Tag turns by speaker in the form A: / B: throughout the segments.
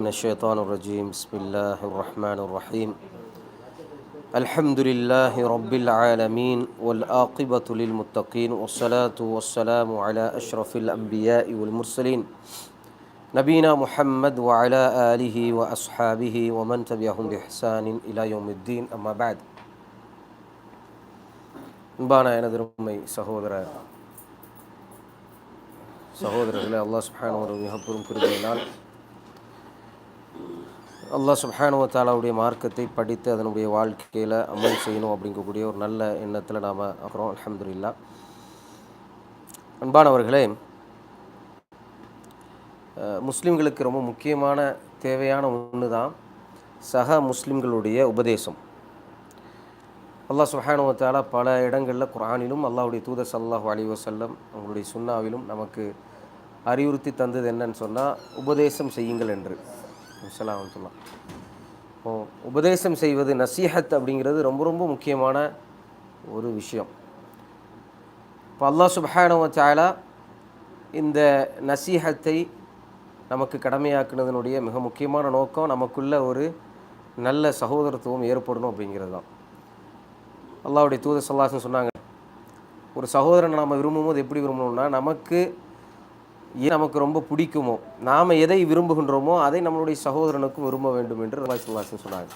A: من الشيطان الرجيم بسم الله الرحمن الرحيم الحمد لله رب العالمين والآقبة للمتقين والصلاة والسلام على أشرف الأنبياء والمرسلين نبينا محمد وعلى آله وأصحابه ومن تبعهم بإحسان إلى يوم الدين أما بعد அன்பான எனது உண்மை சகோதர சகோதரர்களே அல்லாஹ் சுப்ஹானு ஒரு மிக பெரும் கிருபையினால் அல்லாஹ் சுப்ஹானுவ தாலாவுடைய மார்க்கத்தை படித்து அதனுடைய வாழ்க்கையில் அமல் செய்யணும் அப்படிங்கக்கூடிய ஒரு நல்ல எண்ணத்தில் நாம் அப்புறம் அல்ஹம்துலில்லாஹ். அன்பானவர்களே முஸ்லீம்களுக்கு ரொம்ப முக்கியமான தேவையான ஒன்று தான் சக முஸ்லிம்களுடைய உபதேசம். அல்லாஹ் சுஹானுவ தாலா பல இடங்களில் குரானிலும் அல்லாஹுடைய தூதர் சல்லாஹ் அலி வசல்லம் அவங்களுடைய சுன்னாவிலும் நமக்கு அறிவுறுத்தி தந்தது என்னன்னு சொன்னால் உபதேசம் செய்யுங்கள் என்று. அஸ்ஸலாமு சொல்லலாம் இப்போ உபதேசம் செய்வது நசீஹத் அப்படிங்கிறது ரொம்ப ரொம்ப முக்கியமான ஒரு விஷயம். இப்போ அல்லாஹ் சுபஹானவ சாயலா இந்த நசீஹத்தை நமக்கு கடமையாக்குனதனுடைய மிக முக்கியமான நோக்கம் நமக்குள்ள ஒரு நல்ல சகோதரத்துவம் ஏற்படணும் அப்படிங்கிறது தான். அல்லாவுடைய தூத சொல்லாசன் சொன்னாங்க ஒரு சகோதரனை நாம் விரும்பும்போது எப்படி விரும்பணும்னா நமக்கு நமக்கு ரொம்ப பிடிக்குமோ நாம் எதை விரும்புகின்றோமோ அதை நம்மளுடைய சகோதரனுக்கும் விரும்ப வேண்டும் என்று அல்லாஹ் சொன்னாங்க.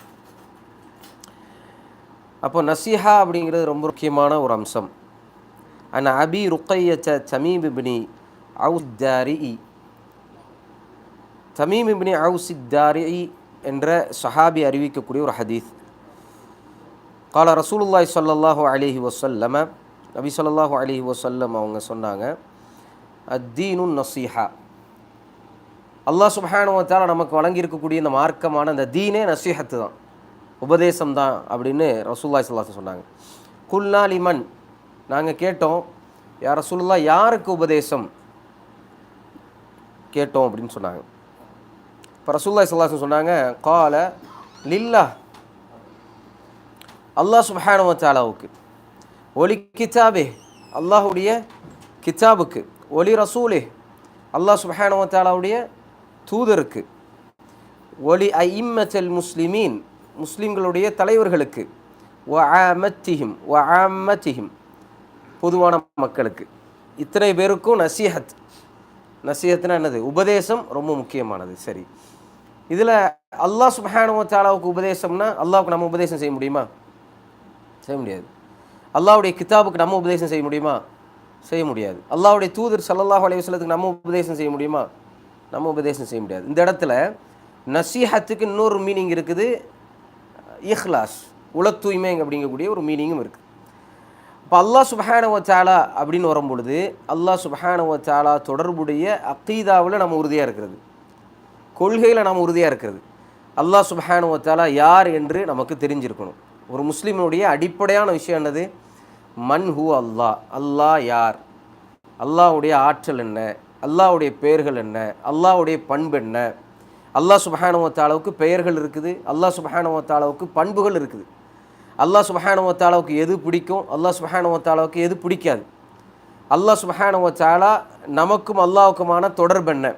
A: அப்போ நசீஹா அப்படிங்கிறது ரொம்ப முக்கியமான ஒரு அம்சம். அண்ட் அபி ருக்கையச்ச சமீபிபினி இப்னி அவுத்தாரி தமீம் அவுசித்தாரி என்ற சஹாபி அறிவிக்கக்கூடிய ஒரு ஹதீஸ். கால ரசூலுல்லாய் ஸல்லல்லாஹு அலிஹி வஸல்லம நபி ஸல்லல்லாஹு அலிஹி வசல்லம் அவங்க சொன்னாங்க அத்தீனு நசீஹா. அல்லாஹ் சுப்ஹானஹு நமக்கு வழங்கியிருக்கக்கூடிய இந்த மார்க்கமான அந்த தீனே நசீஹத்து தான். உபதேசம் தான் அப்படின்னு ரசூலுல்லாஹி ஸல்லல்லாஹு சொன்னாங்க. குல்னா லிமன். நாங்கள் கேட்டோம் யார் ரசூல்லா யாருக்கு உபதேசம்? கேட்டோம் அப்படின்னு சொன்னாங்க. இப்போ ரசூலுல்லாஹி ஸல்லல்லாஹு சொன்னாங்க கால லில்லா அல்லாஹ் சுப்ஹானஹு ஒலி கிதாபே அல்லாஹுடைய கிதாபுக்கு. ஒலி ரசூலே அல்லாஹ் சுப்ஹானஹு தூதருக்கு ஒலி ஐம்மத்தல் முஸ்லிமீன் முஸ்லீம்களுடைய தலைவர்களுக்கு ஒ ஆமத்திஹிம் ஒ ஆமத்திஹிம் பொதுவான மக்களுக்கு. இத்தனை பேருக்கும் நசீஹத். நசீஹத்னா என்னது? உபதேசம் ரொம்ப முக்கியமானது. சரி. இதில் அல்லாஹ் சுப்ஹானஹு உபதேசம்னா அல்லாவுக்கு நம்ம உபதேசம் செய்ய முடியுமா? செய்ய முடியாது. அல்லாவுடைய கிதாபுக்கு நம்ம உபதேசம் செய்ய முடியுமா? செய்ய முடியாது. அல்லாவுடைய தூதர் ஸல்லல்லாஹு அலைஹி வஸல்லத்துக்கு நம்ம உபதேசம் செய்ய முடியுமா? நம்ம உபதேசம் செய்ய முடியாது. இந்த இடத்துல நசீஹத்துக்கு இன்னொரு மீனிங் இருக்குது. இஹ்லாஸ் உல தூய்மை அப்படிங்கக்கூடிய ஒரு மீனிங்கும் இருக்குது இப்போ அல்லாஹ் சுபஹானவ சாலா அப்படின்னு வரும்பொழுது அல்லாஹ் சுபஹானவ சாலா தொடர்புடைய அக்கீதாவில் நம்ம உறுதியாக இருக்கிறது. கொள்கையில் நாம் உறுதியாக இருக்கிறது. அல்லாஹ் சுபஹானுவ சாலா யார் என்று நமக்கு தெரிஞ்சிருக்கணும். ஒரு முஸ்லீமினுடைய அடிப்படையான விஷயம் என்னது? மன் ஹூ அல்லாஹ் அல்லாஹ் யார்? அல்லாஹ்வுடைய ஆற்றல் என்ன? அல்லாஹ்வுடைய பெயர்கள் என்ன? அல்லாஹ்வுடைய பண்பு என்ன? அல்லாஹ் சுபஹானுவ பெயர்கள் இருக்குது அல்லாஹ் சுபஹானுவ பண்புகள் இருக்குது. அல்லாஹ் சுபஹானுவ எது பிடிக்கும்? அல்லாஹ் சுபஹானுவ எது பிடிக்காது? அல்லாஹ் சுபஹானுவ நமக்கும் அல்லாவுக்குமான தொடர்பு என்ன?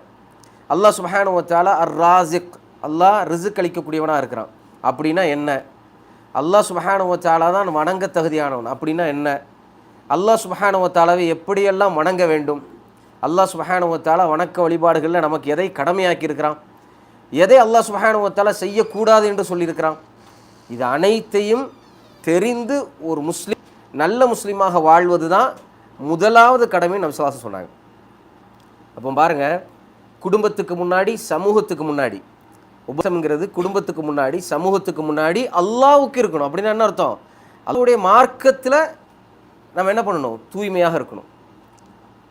A: அல்லாஹ் சுபஹானுவ அர் ராசிக் அல்லாஹ் ரிசுக் அளிக்கக்கூடியவனாக இருக்கிறான். அப்படின்னா என்ன? அல்லாஹ் சுபஹானுவத்தாலா தான் வணங்க தகுதியானவன். அப்படின்னா என்ன? அல்லாஹ் சுபஹானுவத்தாலாவை எப்படியெல்லாம் வணங்க வேண்டும்? அல்லாஹ் சுபஹானுவத்தாலா வணக்க வழிபாடுகளில் நமக்கு எதை கடமையாக்கியிருக்கிறான்? எதை அல்லாஹ் சுபஹானுவத்தாலா செய்யக்கூடாது என்று சொல்லியிருக்கிறான்? இது அனைத்தையும் தெரிந்து ஒரு முஸ்லீம் நல்ல முஸ்லீமாக வாழ்வது தான் முதலாவது கடமை நம்ம சுவாசம் சொன்னாங்க. அப்போ பாருங்கள் குடும்பத்துக்கு முன்னாடி சமூகத்துக்கு முன்னாடி உபசம்ங்கிறது குடும்பத்துக்கு முன்னாடி சமூகத்துக்கு முன்னாடி அல்லாவுக்கு இருக்கணும். அப்படின்னா என்ன அர்த்தம்? அதோடைய மார்க்கத்தில் நம்ம என்ன பண்ணணும்? தூய்மையாக இருக்கணும்.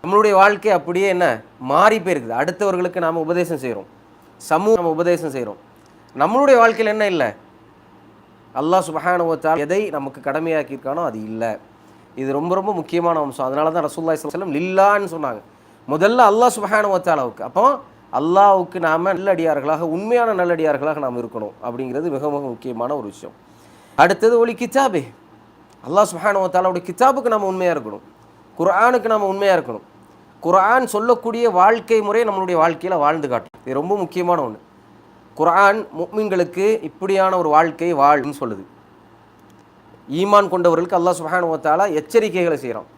A: நம்மளுடைய வாழ்க்கை அப்படியே என்ன? மாறி போயிருக்குது. அடுத்தவர்களுக்கு நாம் உபதேசம் செய்கிறோம் சமூகம் நம்ம உபதேசம் செய்கிறோம் நம்மளுடைய வாழ்க்கையில் என்ன இல்லை? அல்லாஹ் சுபஹானுவத்தால் எதை நமக்கு கடமையாக்கியிருக்கானோ அது இல்லை. இது ரொம்ப ரொம்ப முக்கியமான அம்சம். அதனால தான் ரசூல்லாய் செல்லம் லில்லான்னு சொன்னாங்க. முதல்ல அல்லாஹ் சுபஹானுவத்தாலாவுக்கு அப்போ அல்லாவுக்கு நாம் நல்லடியார்களாக உண்மையான நல்லடியார்களாக நாம் இருக்கணும் அப்படிங்கிறது மிக மிக முக்கியமான ஒரு விஷயம். அடுத்தது ஒளி கித்தாபே அல்லாஹ் சுபஹானுவத்தாலாவுடைய கித்தாபுக்கு நம்ம உண்மையாக இருக்கணும். குரானுக்கு நம்ம உண்மையாக இருக்கணும். குரான் சொல்லக்கூடிய வாழ்க்கை முறை நம்மளுடைய வாழ்க்கையில் வாழ்ந்து காட்டும். இது ரொம்ப முக்கியமான ஒன்று குரான் முக்மீன்களுக்கு இப்படியான ஒரு வாழ்க்கை வாழ்ன்னு சொல்லுது. ஈமான் கொண்டவர்களுக்கு அல்லாஹ் சுஹானுவத்தாலா எச்சரிக்கைகளை செய்கிறான்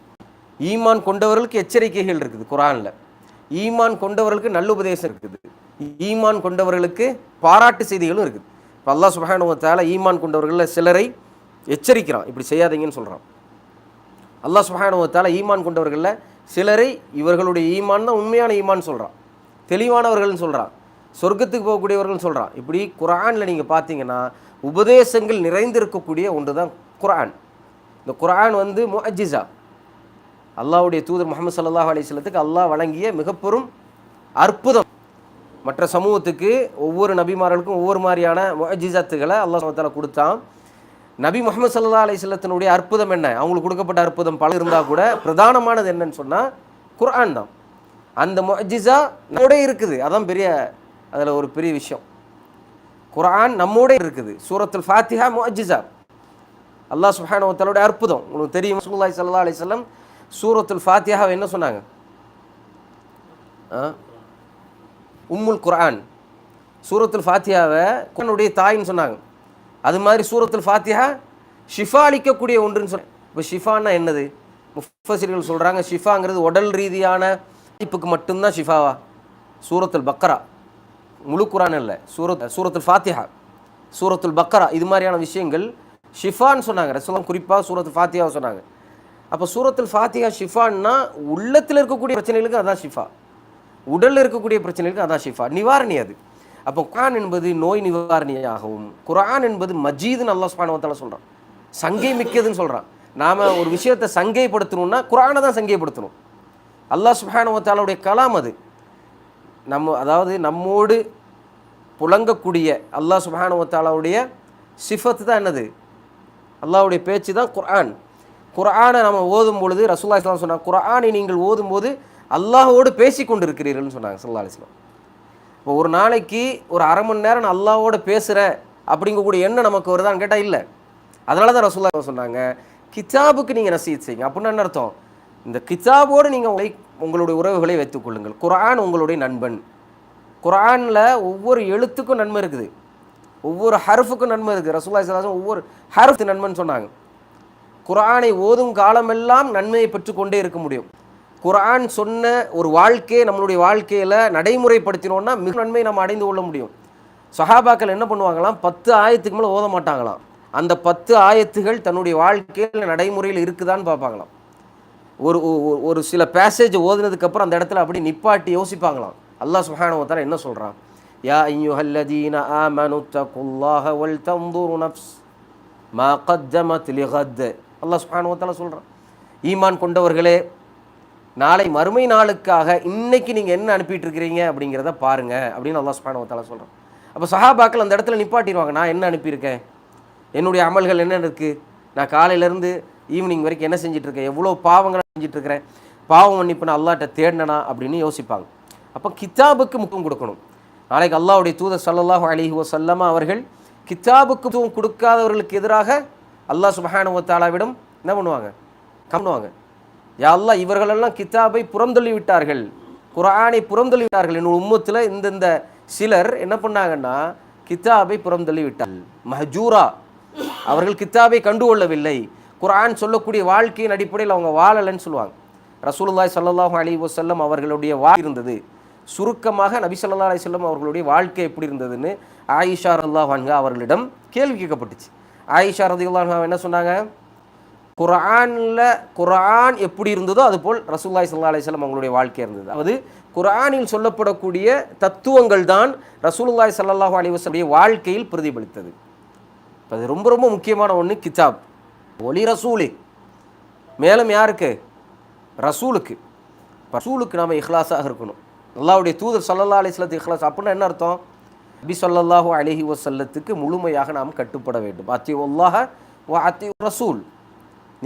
A: ஈமான் கொண்டவர்களுக்கு எச்சரிக்கைகள் இருக்குது குரானில் ஈமான் கொண்டவர்களுக்கு நல்ல உபதேசம் இருக்குது. ஈமான் கொண்டவர்களுக்கு பாராட்டு செய்திகளும் இருக்குது. இப்போ அல்லாஹ் சுபஹானுவத்தால் ஈமான் கொண்டவர்களில் சிலரை எச்சரிக்கிறான். இப்படி செய்யாதீங்கன்னு சொல்கிறான் அல்லாஹ் சுபஹானுவத்தால் ஈமான் கொண்டவர்களில் சிலரை இவர்களுடைய ஈமான் தான் உண்மையான ஈமான் சொல்கிறான் தெளிவானவர்கள்னு சொல்கிறான் சொர்க்கத்துக்கு போகக்கூடியவர்கள்னு சொல்கிறான் இப்படி குரானில் நீங்கள் பார்த்தீங்கன்னா உபதேசங்கள் நிறைந்திருக்கக்கூடிய ஒன்று தான் குரான் இந்த குரான் வந்து முஅஜிசா அல்லாஹ்வுடைய தூதர் முகமது சல்லாஹ் அலிஸ்லத்துக்கு அல்லாஹ் வழங்கிய மிகப்பெரும் அற்புதம். மற்ற சமூகத்துக்கு ஒவ்வொரு நபிமார்களுக்கும் ஒவ்வொரு மாதிரியான முஅஜிசத்துகளை அல்லாஹ் சுப்ஹானஹு கொடுத்தான். நபி முகமது சல்லா அலிஸ்லத்தினுடைய அற்புதம் என்ன? அவங்களுக்கு கொடுக்கப்பட்ட அற்புதம் பல இருந்தால் கூட பிரதானமானது என்னன்னு சொன்னால் குர்ஆன் தான். அந்த முஅஜிசா நம்மோட இருக்குது. அதான் பெரிய அதில் ஒரு பெரிய விஷயம். குர்ஆன் நம்மோட இருக்குது. சூரத்துல் ஃபாத்திஹா முஅஜிசா அல்லாஹ் சுப்ஹானஹு அற்புதம். உங்களுக்கு தெரியும் ரசூலுல்லாஹி சல்லா அலிஸ்லம் சூரத்துல் ஃபாத்தியாவை என்ன சொன்னாங்க? ஆ? உம்முல் குரான் சூரத்துல் ஃபாத்தியாவை குரானுடைய தாயின்னு சொன்னாங்க. அது மாதிரி சூரத்துல் ஃபாத்தியா ஷிஃபா அளிக்கக்கூடிய ஒன்றுன்னு சொன்ன இப்போ ஷிஃபான்னா என்னது? முஃபசிர்கள் சொல்கிறாங்க ஷிஃபாங்கிறது உடல் ரீதியான பாதிப்புக்கு மட்டும்தான் ஷிஃபாவா? சூரத்துல் பக்கரா. முழு குரான் இல்லை சூரத் சூரத்துல் ஃபாத்தியா சூரத்துல் பக்கரா. இது மாதிரியான விஷயங்கள் ஷிஃபான்னு சொன்னாங்க. ரசூலம் குறிப்பாக சூரத்துல் ஃபாத்தியாவை சொன்னாங்க. அப்போ சூரத்தில் ஃபாத்தியா ஷிஃபான்னா உள்ளத்தில் இருக்கக்கூடிய பிரச்சனைகளுக்கு அதான் ஷிஃபா. உடலில் இருக்கக்கூடிய பிரச்சனைகளுக்கு அதான் ஷிஃபா. நிவாரணி அது. அப்போ குரான் என்பது நோய் நிவாரணியாகவும் குரான் என்பது மஜீதுன்னு அல்லாஹ் சுப்ஹானஹு சொல்கிறான் சங்கை மிக்கதுன்னு சொல்கிறான் நாம் ஒரு விஷயத்தை சங்கைப்படுத்தணும்னா குரானை தான் சங்கைப்படுத்தணும். அல்லாஹ் சுப்ஹானஹு கலாம் அது. நம்ம அதாவது நம்மோடு புழங்கக்கூடிய அல்லாஹ் சுப்ஹானஹு சிஃபத்து தான் என்னது? அல்லாஹ்வுடைய பேச்சு தான் குரான். குரானை நம்ம ஓதும் பொழுது ரசூல்லா இஸ்லாம் சொன்னாங்க குரானை நீங்கள் ஓதும்போது அல்லாஹோடு பேசி கொண்டிருக்கிறீர்கள்னு சொன்னாங்க சல்லா அலைஹி இப்போ ஒரு நாளைக்கு ஒரு அரை மணி நேரம் நான் அல்லாவோடு பேசுகிறேன் அப்படிங்கக்கூடிய எண்ணம் நமக்கு வருதான்னு கேட்டால் இல்லை. அதனால தான் ரசூல்லா சொன்னாங்க கிதாபுக்கு நீங்கள் நசீத் செய்யுங்க. அப்படின்னு என்ன அர்த்தம்? இந்த கிதாபோடு நீங்கள் உங்களை உங்களுடைய உறவுகளை வைத்துக் கொள்ளுங்கள். உங்களுடைய நண்பன். குரானில் ஒவ்வொரு எழுத்துக்கும் நன்மை இருக்குது. ஒவ்வொரு ஹர்ஃபுக்கும் நன்மை இருக்குது. ரசூல்லா ஸல்லல்லாஹு ஒவ்வொரு ஹர்ஃப் நன்மைன்னு சொன்னாங்க. குரானை ஓதும் காலமெல்லாம் நன்மையை பெற்றுக்கொண்டே இருக்க முடியும். குரான் சொன்ன ஒரு வாழ்க்கையை நம்மளுடைய வாழ்க்கையில் நடைமுறைப்படுத்தினோம்னா மிக நன்மை நம்ம அடைந்து கொள்ள முடியும். சஹாபாக்கள் என்ன பண்ணுவாங்களாம்? பத்து ஆயத்துக்கு மேலே ஓத மாட்டாங்களாம். அந்த பத்து ஆயத்துகள் தன்னுடைய வாழ்க்கையில் நடைமுறையில் இருக்குதான்னு பார்ப்பாங்களாம். ஒரு ஒ- ஒரு சில பேசேஜ் ஓதுனதுக்கப்புறம் அந்த இடத்துல அப்படி நிப்பாட்டி யோசிப்பாங்களாம். அல்லாஹ் சுப்ஹானஹு என்ன சொல்கிறான் யா ஐயுஹல்லதீன ஆமனு தகுல்லாஹ வல் தம்பூர் நஃப்ஸ். மா கத்தமத் லிகத். அல்லாஹ் சுப்ஹானஹு சொல்கிறான் ஈமான் கொண்டவர்களே நாளை மறுமை நாளுக்காக இன்னைக்கு நீங்கள் என்ன அனுப்பிட்டு இருக்கிறீங்க அப்படிங்கிறத பாருங்க அப்படின்னு அல்லாஹ் சுப்ஹானஹு சொல்கிறான் அப்போ சஹாபாக்கள் அந்த இடத்துல நிப்பாட்டிடுவாங்க நான் என்ன அனுப்பியிருக்கேன்? என்னுடைய அமல்கள் என்ன இருக்குது நான் காலையிலேருந்து ஈவினிங் வரைக்கும் என்ன செஞ்சிட்ருக்கேன் இருக்கேன் எவ்வளோ பாவங்களை செஞ்சிட்ருக்கிறேன் பாவம் மன்னிப்பு நான் அல்லாட்ட தேடினா அப்படின்னு யோசிப்பாங்க. அப்போ கித்தாபுக்கு முக்கியம் கொடுக்கணும். நாளைக்கு அல்லாவுடைய தூதர் சல்லாஹூ அலிஹி வசல்லமா அவர்கள் கித்தாபுக்கு கொடுக்காதவர்களுக்கு எதிராக அல்லாஹ் சுபஹானுவத்தாலாவிடம் என்ன பண்ணுவாங்க? கம்னுவாங்க யா அல்லாஹ் இவர்களெல்லாம் கித்தாபை புறந்தள்ளி விட்டார்கள் குரானை புறந்தள்ளி விட்டார்கள் என்னோட உம்மத்தில் இந்தந்த சிலர் என்ன பண்ணாங்கன்னா கித்தாபை புறந்தள்ளி விட்டார்கள் மஹஜூரா. அவர்கள் கித்தாபை கண்டுகொள்ளவில்லை. குர்ஆன் சொல்லக்கூடிய வாழ்க்கையின் அடிப்படையில் அவங்க வாழலைன்னு சொல்லுவாங்க. ரசூலுல்லாய் ஸல்லல்லாஹு அலி வசல்லம் அவர்களுடைய வா இருந்தது. சுருக்கமாக நபி சொல்லா அலி வஸல்லம் அவர்களுடைய வாழ்க்கை எப்படி இருந்ததுன்னு ஆயிஷா அல்லாஹ் அன்ஹா அவர்களிடம் கேள்வி கேட்கப்பட்டுச்சு. ஆயிஷா ரதியுல்லாஹு என்ன சொன்னாங்க? குரானில் குரான் எப்படி இருந்ததோ அதுபோல் ரசூல்லாய் சல்லா அலிஸ்லாம் அவங்களுடைய வாழ்க்கை இருந்தது. அதாவது குரானில் சொல்லப்படக்கூடிய தத்துவங்கள் தான் ரசூலுல்லாய் ஸல்லல்லாஹு அலிவசனுடைய வாழ்க்கையில் பிரதிபலித்தது. இப்போ அது ரொம்ப ரொம்ப முக்கியமான ஒன்று கிதாப். ஒலி ரசூலு. மேலும் யாருக்கு? ரசூலுக்கு. ரசூலுக்கு நாம் இஹ்லாஸாக இருக்கணும். அல்லாவுடைய தூதர் ஸல்லல்லாஹு அலிஸ்லத்து இஹ்லாஸ் அப்படின்னா என்ன அர்த்தம்? நபி சொல்லல்லாஹு அலைஹி வசல்லத்துக்கு முழுமையாக நாம் கட்டுப்பட வேண்டும். அத்தி அல்லாஹ வ அத்தி ரசூல்.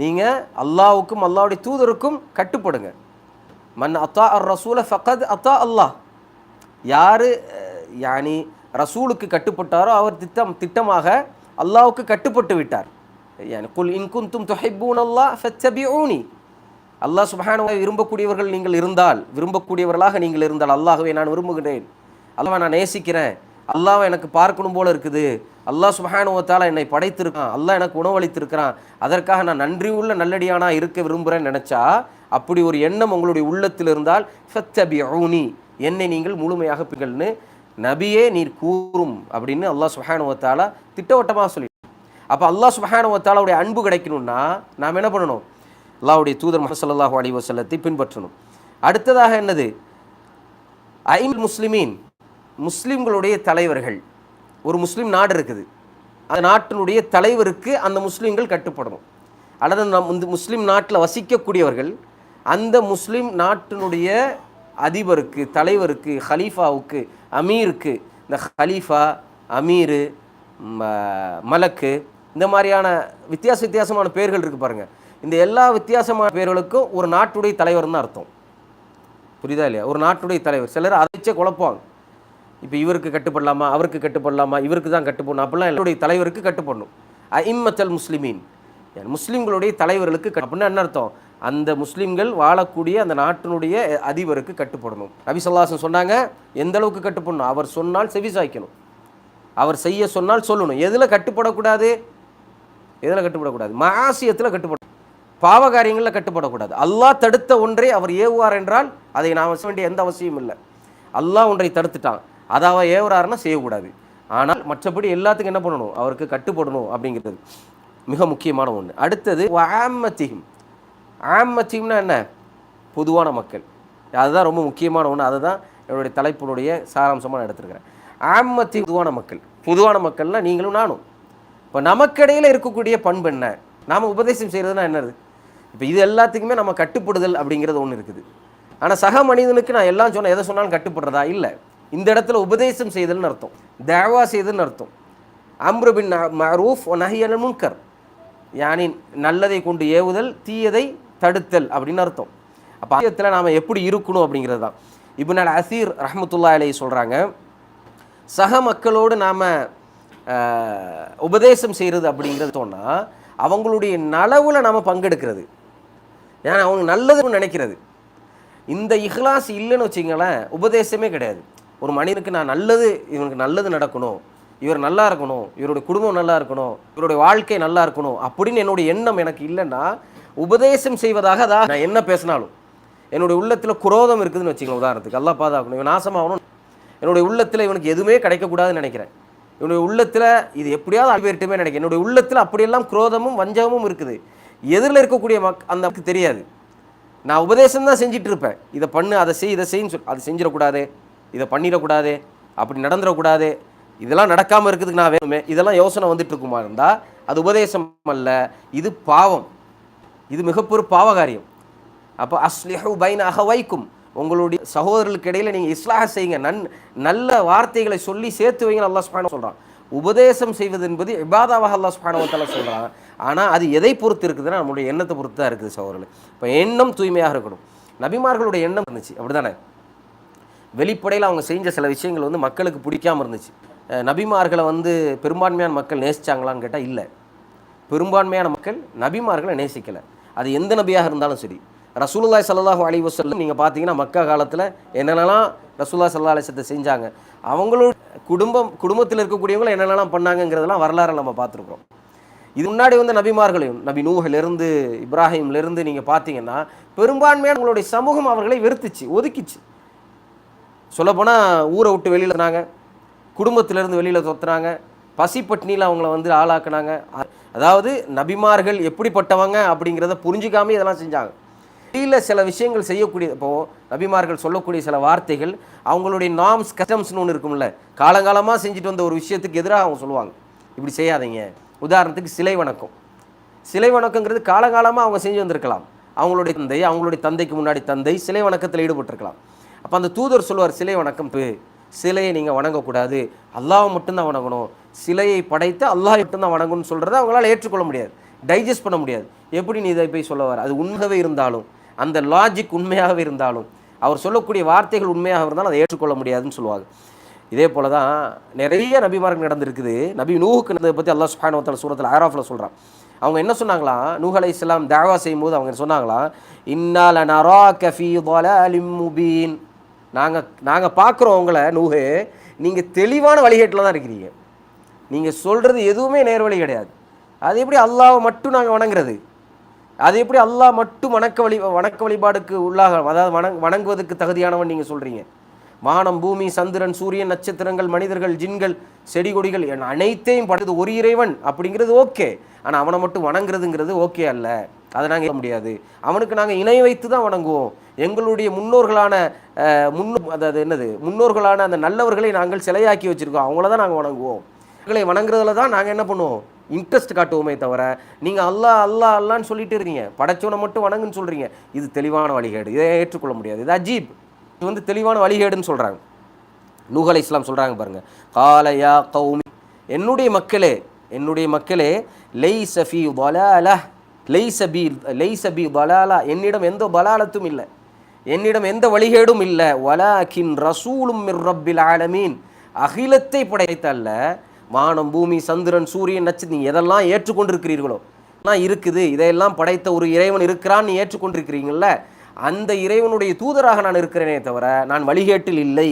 A: நீங்கள் அல்லாவுக்கும் அல்லாவுடைய தூதருக்கும் கட்டுப்படுங்க. மன் அத்தா அர் ரசூல ஃபகத் அத்தா அல்லாஹ். யார் யானி ரசூலுக்கு கட்டுப்பட்டாரோ அவர் திட்டம் திட்டமாக அல்லாவுக்கு கட்டுப்பட்டு விட்டார். யானி குல் இன் குந்தும் அல்லா அல்லாஹ் ஃபத்தபிஊனி. அல்லாஹ் சுப்ஹானஹு விரும்பக்கூடியவர்கள் நீங்கள் இருந்தால் விரும்பக்கூடியவர்களாக நீங்கள் இருந்தால் அல்லாஹ்வை நான் விரும்புகிறேன். அல்லவா நான் நேசிக்கிறேன். அல்லாஹ் எனக்கு பார்க்கணும் போல இருக்குது. அல்லாஹ் சுபஹானுவத்தால் என்னை படைத்திருக்கான். அல்லாஹ் எனக்கு உணவளித்திருக்கிறான். அதற்காக நான் நன்றி உள்ள நல்லடியானா இருக்க விரும்புகிறேன்னு நினச்சா அப்படி ஒரு எண்ணம் உங்களுடைய உள்ளத்தில் இருந்தால் ஃபத்தபிஊனி என்னை நீங்கள் முழுமையாக பிகழ்னு நபியே நீர் கூறும் அப்படின்னு அல்லாஹ் சுபஹானுவத்தாலா திட்டவட்டமாக சொல்லி. அப்போ அல்லாஹ் சுபஹானுவத்தாலாவுடைய அன்பு கிடைக்கணும்னா நாம் என்ன பண்ணணும்? அல்லாஹ்வுடைய தூதர் முஹம்மது அலி வசல்லத்தை பின்பற்றணும். அடுத்ததாக என்னது? ஐம் முஸ்லிமீன் முஸ்லீம்களுடைய தலைவர்கள். ஒரு முஸ்லீம் நாடு இருக்குது. அந்த நாட்டினுடைய தலைவருக்கு அந்த முஸ்லீம்கள் கட்டுப்படணும். அல்லது நம் இந்த முஸ்லீம் நாட்டில் வசிக்கக்கூடியவர்கள் அந்த முஸ்லீம் நாட்டினுடைய அதிபருக்கு தலைவருக்கு ஹலீஃபாவுக்கு அமீருக்கு இந்த ஹலீஃபா அமீரு மலக்கு இந்த மாதிரியான வித்தியாச வித்தியாசமான பேர்கள் இருக்குது பாருங்கள் இந்த எல்லா வித்தியாசமான பேர்களுக்கும் ஒரு நாட்டுடைய தலைவர் தான் அர்த்தம். புரியுதா இல்லையா? ஒரு நாட்டுடைய தலைவர். சிலர் அதை வச்சே குழப்பாங்க இப்போ இவருக்கு கட்டுப்படலாமா அவருக்கு கட்டுப்படலாமா இவருக்கு தான் கட்டுப்படணும். அப்படிலாம் என்னுடைய தலைவருக்கு கட்டுப்படணும். அஇம்மத்தல் முஸ்லிமீன். முஸ்லீம்களுடைய தலைவர்களுக்கு கட்டு- அப்படின்னா என்ன அர்த்தம்? அந்த முஸ்லீம்கள் வாழக்கூடிய அந்த நாட்டினுடைய அதிபருக்கு கட்டுப்படணும். நபி சொல்லாசன் சொன்னாங்க எந்த அளவுக்கு கட்டுப்படணும்? அவர் சொன்னால் செவி சாய்க்கணும். அவர் செய்ய சொன்னால் சொல்லணும். எதில் கட்டுப்படக்கூடாது? எதில் கட்டுப்படக்கூடாது? மாசியத்தில் கட்டுப்பட பாவ காரியங்களில் கட்டுப்படக்கூடாது. அல்லாஹ் தடுத்த ஒன்றை அவர் ஏவுவார் என்றால் அதை நான் செய்ய வேண்டிய எந்த அவசியமும் இல்லை. அல்லாஹ் ஒன்றை தடுத்துட்டான். அதை அவ ஏவுறாருன்னா செய்யக்கூடாது. ஆனால் மற்றபடி எல்லாத்துக்கும் என்ன பண்ணணும்? அவருக்கு கட்டுப்படணும் அப்படிங்கிறது மிக முக்கியமான ஒன்று அடுத்தது ஆமத்திகும் ஆமத்திகம்னா என்ன? பொதுவான மக்கள். அதுதான் ரொம்ப முக்கியமான ஒன்று அதை தான் என்னுடைய தலைப்பினுடைய சாராம்சமாக நான் எடுத்துருக்கிறேன். ஆமத்தி பொதுவான மக்கள். பொதுவான மக்கள்னால் நீங்களும் நானும். இப்போ நமக்கிடையில் இருக்கக்கூடிய பண்பு என்ன? நாம் உபதேசம் செய்கிறதுனா என்னது? இப்போ இது எல்லாத்துக்குமே நம்ம கட்டுப்படுதல் அப்படிங்கிறது ஒன்று இருக்குது. ஆனால் சக மனிதனுக்கு நான் எல்லாம் சொன்ன எதை சொன்னாலும் கட்டுப்படுறதா? இல்லை. இந்த இடத்துல உபதேசம் செய்தல்னு அர்த்தம். தேவா செய்தல்னு அர்த்தம். அம்ருபின் மரூஃப் நஹியல் முன்கர். யானி நல்லதை கொண்டு ஏவுதல் தீயதை தடுத்தல் அப்படின்னு அர்த்தம். அப்போ ஆயத்தில் நாம் எப்படி இருக்கணும் அப்படிங்கிறது தான். இப்போ நான் அசீர் ரஹமத்துல்லா அலை சொல்கிறாங்க சக மக்களோடு நாம் உபதேசம் செய்கிறது அப்படிங்கிறது சொன்னால் அவங்களுடைய நலவில் நாம் பங்கெடுக்கிறது. ஏன்னா அவங்க நல்லதுன்னு நினைக்கிறது. இந்த இஹ்லாஸ் இல்லைன்னு வச்சிங்களேன் உபதேசமே கிடையாது. ஒரு மனிதனுக்கு நான் நல்லது இவனுக்கு நல்லது நடக்கணும். இவர் நல்லா இருக்கணும் இவருடைய குடும்பம் நல்லா இருக்கணும் இவருடைய வாழ்க்கை நல்லா இருக்கணும் அப்படின்னு என்னுடைய எண்ணம் எனக்கு இல்லைன்னா உபதேசம் செய்வதாக அதான் நான் என்ன பேசினாலும் என்னுடைய உள்ளத்தில் குரோதம் இருக்குதுன்னு வச்சுக்கலாம் உதாரணத்துக்கு. எல்லாம் பாதுகாக்கணும். இவன் நாசமாகணும் என்னுடைய உள்ளத்தில் இவனுக்கு எதுவுமே கிடைக்கக்கூடாதுன்னு நினைக்கிறேன். என்னுடைய உள்ளத்தில் இது எப்படியாவது அழிவேட்டுமே நினைக்கிறேன். என்னுடைய உள்ளத்தில் அப்படியெல்லாம் குரோதமும் வஞ்சகமும் இருக்குது. எதிரில் இருக்கக்கூடிய மக் அந்த தெரியாது. நான் உபதேசம் தான் செஞ்சிட்ருப்பேன் இதை பண்ணு அதை செய் இதை செய்ன்னு சொல் அது செஞ்சிடக்கூடாது. இதை பண்ணிடக்கூடாது அப்படி நடந்துடக்கூடாது இதெல்லாம் நடக்காமல் இருக்கிறதுக்கு நான் வேணுமே இதெல்லாம் யோசனை வந்துட்டு இருக்குமா இருந்தால் அது உபதேசம் அல்ல இது பாவம். இது மிகப்பெரு பாவ காரியம் அப்போ அஸ்லிஹு பைன் அகவைக்கும். உங்களுடைய சகோதரர்களுக்கு இடையில் நீங்கள் இஸ்லாக செய்யுங்க. நன் நல்ல வார்த்தைகளை சொல்லி சேர்த்து வைங்க அல்லா சுப்ஹானஹு சொல்கிறான் உபதேசம் செய்வது என்பது இபாதாவாக அல்லா சுப்ஹானஹு சொல்கிறான் ஆனால் அது எதை பொறுத்து இருக்குதுன்னா நம்மளுடைய எண்ணத்தை பொறுத்து தான் இருக்குது சகோதரர்கள். இப்போ எண்ணம் தூய்மையாக இருக்கணும். நபிமார்களுடைய எண்ணம் இருந்துச்சு. அப்படி தானே வெளிப்படையில் அவங்க செஞ்ச சில விஷயங்கள் வந்து மக்களுக்கு பிடிக்காமல் இருந்துச்சு. நபிமார்களை வந்து பெரும்பான்மையான மக்கள் நேசிச்சாங்களான்னு கேட்டால் இல்லை. பெரும்பான்மையான மக்கள் நபிமார்களை நேசிக்கலை. அது எந்த நபியாக இருந்தாலும் சரி. ரசூலுல்லாஹி சல்லாஹூ அலி வசல்லம் நீங்கள் பார்த்தீங்கன்னா மக்கா காலத்தில் என்னென்னலாம் ரசூல்லா சல்லா அலிசத்தை செஞ்சாங்க. அவங்களோட குடும்பம் குடும்பத்தில் இருக்கக்கூடியவங்க என்னென்னலாம் பண்ணாங்கங்கிறதெல்லாம் வரலாறு நம்ம பார்த்துருக்கோம் இது முன்னாடி வந்து நபிமார்களையும் நபி நூஹிலிருந்து இப்ராஹிம்லேருந்து நீங்கள் பார்த்தீங்கன்னா பெரும்பான்மையான உங்களுடைய சமூகம் அவர்களை வெறுத்துச்சு ஒதுக்கிச்சு. சொல்லப்போனால் ஊரை விட்டு வெளியில் இருந்தாங்க குடும்பத்திலேருந்து வெளியில் தொத்துறாங்க பசிப்பட்டினியில் அவங்கள வந்து ஆளாக்குனாங்க. அதாவது நபிமார்கள் எப்படிப்பட்டவங்க அப்படிங்கிறத புரிஞ்சிக்காம இதெல்லாம் செஞ்சாங்க. வெளியில் சில விஷயங்கள் செய்யக்கூடிய இப்போ நபிமார்கள் சொல்லக்கூடிய சில வார்த்தைகள் அவங்களுடைய நாம்ஸ் கஸ்டம்ஸ்னு ஒன்று இருக்கும்ல காலங்காலமாக செஞ்சுட்டு வந்த ஒரு விஷயத்துக்கு எதிராக அவங்க சொல்லுவாங்க. இப்படி செய்யாதீங்க. உதாரணத்துக்கு சிலை வணக்கம். சிலை வணக்கங்கிறது காலகாலமாக அவங்க செஞ்சு வந்திருக்கலாம். அவங்களுடைய தந்தை அவங்களுடைய தந்தைக்கு முன்னாடி தந்தை சிலை வணக்கத்தில் ஈடுபட்டிருக்கலாம். அப்போ அந்த தூதர் சொல்லுவார் சிலை வணக்கம். சிலையை நீங்கள் வணங்கக்கூடாது. அல்லாவை மட்டும்தான் வணங்கணும். சிலையை படைத்து அல்லாஹ் மட்டும்தான் வணங்கணும்னு சொல்கிறத அவங்களால் ஏற்றுக்கொள்ள முடியாது. டைஜஸ்ட் பண்ண முடியாது. எப்படி நீ இதை போய் சொல்ல அது உண்மையாகவே இருந்தாலும் அந்த லாஜிக் உண்மையாகவே இருந்தாலும் அவர் சொல்லக்கூடிய வார்த்தைகள் உண்மையாக இருந்தாலும் அதை ஏற்றுக்கொள்ள முடியாதுன்னு சொல்லுவாங்க. இதே போல தான் நிறைய நபிமார்கள் நடந்திருக்குது. நபி நூஹுக்கு நடந்ததை பற்றி அல்லா சுஹானவத்தால் சூரத்தில் ஆராஃபில் சொல்கிறான் அவங்க என்ன சொன்னாங்களா? நூஹ் அலை இஸ்லாம் தேவா செய்யும் போது அவங்க சொன்னாங்களா? இன்னால நரா கஃபி முபீன். நாங்கள் நாங்கள் பார்க்குறோம் உங்களை நூகு நீங்கள் தெளிவான வழிகேட்டில் தான் இருக்கிறீங்க. நீங்கள் சொல்கிறது எதுவுமே நேர்வழி கிடையாது. அது எப்படி அல்லாவை மட்டும் நாங்கள் வணங்குறது? அது எப்படி அல்லாஹ் மட்டும் வணக்க வழி வணக்க வழிபாடுக்கு உள்ளாக அதாவது வணங் வணங்குவதற்கு தகுதியானவன் நீங்கள் சொல்கிறீங்க வானம் பூமி சந்திரன் சூரியன் நட்சத்திரங்கள் மனிதர்கள் ஜின்கள் செடி கொடிகள் என அனைத்தையும் படுது ஒரு இறைவன் அப்படிங்கிறது ஓகே. ஆனால் அவனை மட்டும் வணங்குறதுங்கிறது ஓகே அல்ல. அதை நாங்கள் முடியாது. அவனுக்கு நாங்கள் இணை வைத்து தான் வணங்குவோம். எங்களுடைய முன்னோர்களான முன் முன்னோ அதாவது என்னது முன்னோர்களான அந்த நல்லவர்களை நாங்கள் சிலையாக்கி வச்சுருக்கோம். அவங்கள தான் நாங்கள் வணங்குவோம். அவர்களை வணங்குறதுல தான் நாங்கள் என்ன பண்ணுவோம்? இன்ட்ரெஸ்ட் காட்டுவோமே தவிர நீங்கள் அல்லாஹ் அல்லாஹ் அல்லான்னு சொல்லிட்டு இருக்கீங்க. படைச்சவனை மட்டும் வணங்குன்னு சொல்கிறீங்க இது தெளிவான வழிகேடு. இதை ஏற்றுக்கொள்ள முடியாது. இது அஜீப். இது வந்து தெளிவான வழிகேடுன்னு சொல்கிறாங்க நூகலை இஸ்லாம் சொல்கிறாங்க பாருங்கள் காலையா கௌமி என்னுடைய மக்களே என்னுடைய மக்களே லெய் சஃபி பலாலா லெய் சபி சபி பலாலா என்னிடம் எந்த பலாலத்தும் இல்லை. என்னிடம் எந்த வழிகேடும் இல்லை. வலாக்கின் ரசூலும் மிர் ரப்பில் ஆலமீன். அகிலத்தை படைத்த அல்ல வானம் பூமி சந்திரன் சூரியன் நச்சு நீ எதெல்லாம் ஏற்றுக்கொண்டிருக்கிறீர்களோ நான் இருக்குது. இதையெல்லாம் படைத்த ஒரு இறைவன் இருக்கிறான்னு ஏற்றுக்கொண்டிருக்கிறீங்கள்ல அந்த இறைவனுடைய தூதராக நான் இருக்கிறேனே தவிர நான் வழிகேட்டில் இல்லை.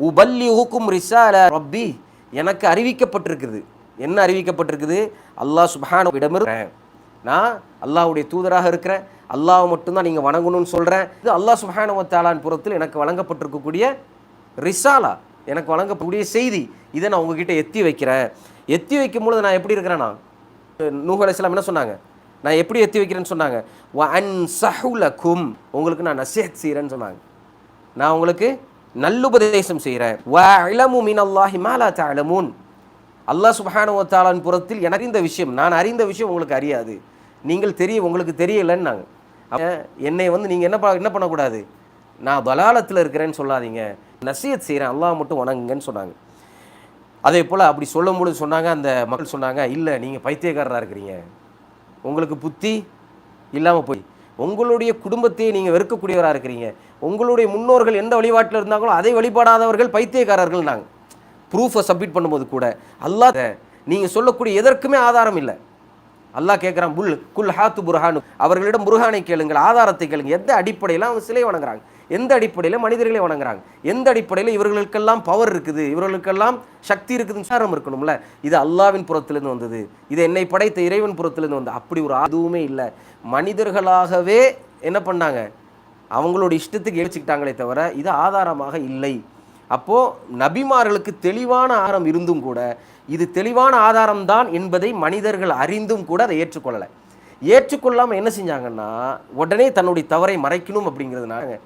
A: உபல்லி ஊக்கும் ரிசால ரப்பி. எனக்கு அறிவிக்கப்பட்டிருக்குது. என்ன அறிவிக்கப்பட்டிருக்குது? அல்லாஹ் சுபஹானிடமிருக்கிறேன் நான் அல்லாவுடைய தூதராக இருக்கிறேன். அல்லாஹ் மட்டும்தான் நீங்கள் வணங்கணும்னு சொல்கிறேன் இது அல்லாஹ் சுபஹானுவத்தாலான் புறத்தில் எனக்கு வழங்கப்பட்டிருக்கக்கூடிய ரிசாலா எனக்கு வழங்கக்கூடிய செய்தி. இதை நான் உங்ககிட்ட எத்தி வைக்கிறேன். எத்தி வைக்கும் பொழுது நான் எப்படி இருக்கிறேன்னா நூஹ் அலைஹிஸ்ஸலாம் என்ன சொன்னாங்க? நான் எப்படி எத்தி வைக்கிறேன்னு சொன்னாங்க. வ அன் சஹுலக்கும் உங்களுக்கு நான் நசேத் செய்கிறேன்னு சொன்னாங்க. நான் உங்களுக்கு நல்லுபதேசம் செய்கிறேன் வ இலமு மின் அல்லாஹி மாலா தஅலமூன். அல்லாஹ் சுப்ஹானஹு புறத்தில் எனக்கு அறிந்த விஷயம் நான் அறிந்த விஷயம் உங்களுக்கு அறியாது. நீங்கள் தெரிய உங்களுக்கு தெரியலைன்னாங்க. என்னை வந்து நீங்கள் என்ன ப- என்ன பண்ணக்கூடாது? நான் பலாலத்தில் இருக்கிறேன்னு சொல்லாதீங்க. நசியத் செய்கிறேன் அல்லாஹ் மட்டும் வணங்குங்கன்னு சொன்னாங்க. அதே போல் அப்படி சொல்லும்பொழுது சொன்னாங்க அந்த மக்கள் சொன்னாங்க இல்லை நீங்கள் பைத்தியக்காரராக இருக்கிறீங்க. உங்களுக்கு புத்தி இல்லாமல் போய் உங்களுடைய குடும்பத்தையே நீங்கள் வெறுக்கக்கூடியவராக இருக்கிறீங்க. உங்களுடைய முன்னோர்கள் எந்த வழிபாட்டில் இருந்தாங்களோ அதை வழிபாடாதவர்கள் பைத்தியக்காரர்கள் நாங்கள் ப்ரூஃபை சப்மிட் பண்ணும்போது கூட அல்லாத நீங்கள் சொல்லக்கூடிய எதற்குமே ஆதாரம் இல்லை. அல்லாஹ் கேட்குறான் புல் குல் ஹாத்து புர்ஹானு அவர்களிடம் புர்ஹானை கேளுங்கள் ஆதாரத்தை கேளுங்க எந்த அடிப்படையில் அவங்க சிலை வணங்குறாங்க? எந்த அடிப்படையில் மனிதர்களை வணங்குறாங்க? எந்த அடிப்படையில் இவர்களுக்கெல்லாம் பவர் இருக்குது? இவர்களுக்கெல்லாம் சக்தி இருக்குதுன்னு சாரம் இருக்கணும்ல? இது அல்லாவின் புறத்திலிருந்து வந்தது. இது என்னை படைத்த இறைவன் புறத்திலிருந்து வந்தது. அப்படி ஒரு அதுவுமே இல்லை. மனிதர்களாகவே என்ன பண்ணாங்க? அவங்களோட இஷ்டத்துக்கு எழுச்சிக்கிட்டாங்களே தவிர இது ஆதாரமாக இல்லை. அப்போது நபிமார்களுக்கு தெளிவான ஆதாரம் இருந்தும் கூட இது தெளிவான ஆதாரம்தான் என்பதை மனிதர்கள் அறிந்தும் கூட அதை ஏற்றுக்கொள்ளலை. ஏற்றுக்கொள்ளாமல் என்ன செஞ்சாங்கன்னா உடனே தன்னுடைய தவறை மறைக்கணும் அப்படிங்கிறதுனால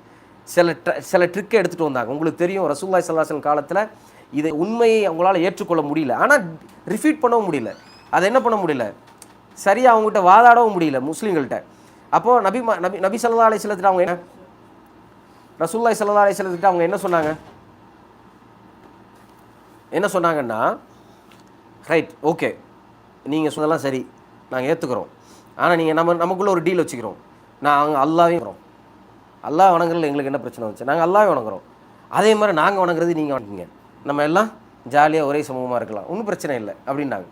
A: சில ட்ர- சில ட்ரிக்கை எடுத்துகிட்டு வந்தாங்க. உங்களுக்கு தெரியும் ரசூல்லாய் சல்லாசன் காலத்தில் இதை உண்மையை அவங்களால ஏற்றுக்கொள்ள முடியல. ஆனால் ரிஃபீட் பண்ணவும் முடியல. அதை என்ன பண்ண முடியல? சரியாக அவங்ககிட்ட வாதாடவும் முடியல முஸ்லீம்கள்கிட்ட. அப்போது நபி நபி நபி சல்லா அலிஸ்லத்திட்ட அவங்க என்ன ரசூல்லாய் சல்லா அலிஸ்லத்திட்ட அவங்க என்ன சொன்னாங்க? என்ன சொன்னாங்கன்னா ரைட் ஓகே நீங்கள் சொன்னதெல்லாம் சரி. நாங்கள் ஏற்றுக்கிறோம் ஆனால் நீங்கள் நம்ம நமக்குள்ளே ஒரு டீல் வச்சுக்கிறோம். நாங்கள் அல்லாவையும் வரோம் அல்லாஹ் வணங்குறதுல எங்களுக்கு என்ன பிரச்சனை வந்துச்சு? நாங்கள் அல்லாவே வணங்குறோம். அதே மாதிரி நாங்கள் வணங்குறது நீங்கள் வணங்குங்க நம்ம எல்லாம் ஜாலியாக ஒரே சமூகமாக இருக்கலாம். ஒன்றும் பிரச்சனை இல்லை. அப்படின்னாங்க.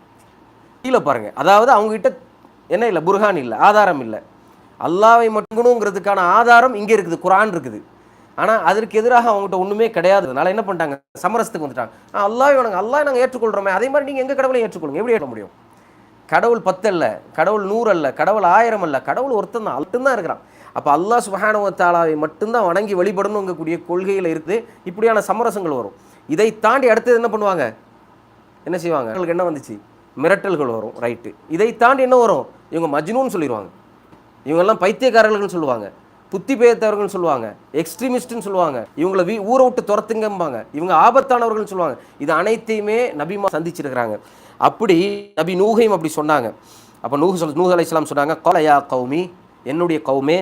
A: கீழே பாருங்கள் அதாவது அவங்ககிட்ட என்ன இல்லை? புர்ஹான் இல்லை. ஆதாரம் இல்லை. அல்லாவை மட்டும்ங்கிறதுக்கான ஆதாரம் இங்கே இருக்குது. குரான் இருக்குது. ஆனால் அதற்கு எதிராக அவங்ககிட்ட ஒன்றுமே கிடையாது. அதனால் என்ன பண்ணிட்டாங்க? சமரசத்துக்கு வந்துட்டாங்க. ஆ அல்லாஹ் வணங்க அல்லாஹ் நாங்கள் ஏற்றுக்கொள்கிறோமே அதே மாதிரி நீங்கள் எங்கள் கடவுளை ஏற்றுக்கொள்ளுங்க? எப்படி ஏற்ற முடியும்? கடவுள் பத்து அல்ல கடவுள் நூறு அல்ல கடவுள் ஆயிரம் அல்ல கடவுள் ஒருத்தன் தான் மட்டும்தான் இருக்கிறான். அப்போ அல்லாஹ் சுபஹானஹு மட்டும்தான் வணங்கி வழிபடணுங்கக்கூடிய கொள்கையில் இருக்குது இப்படியான சமரசங்கள் வரும். இதை தாண்டி அடுத்தது என்ன பண்ணுவாங்க? என்ன செய்வாங்க? அவங்களுக்கு என்ன வந்துச்சு? மிரட்டல்கள் வரும் ரைட்டு இதை தாண்டி என்ன வரும்? இவங்க மஜ்னூன்னு சொல்லிடுவாங்க இவங்கெல்லாம் பைத்தியக்காரர்கள்னு சொல்லுவாங்க. புத்தி பேத்தவர்கள்னு சொல்லுவாங்க. எக்ஸ்ட்ரீமிஸ்ட்னு சொல்லுவாங்க. இவங்களை வீ ஊரை விட்டு துரத்துங்கம்பாங்க. இவங்க ஆபத்தானவர்கள்னு சொல்லுவாங்க. இது அனைத்தையுமே நபிமா சந்திச்சிருக்கிறாங்க. அப்படி நபி நூகையும் அப்படி சொன்னாங்க. அப்போ நூக சொல் நூஹ் அலைஹிஸ்ஸலாம் சொன்னாங்க கொலையா கௌமி என்னுடைய கௌமே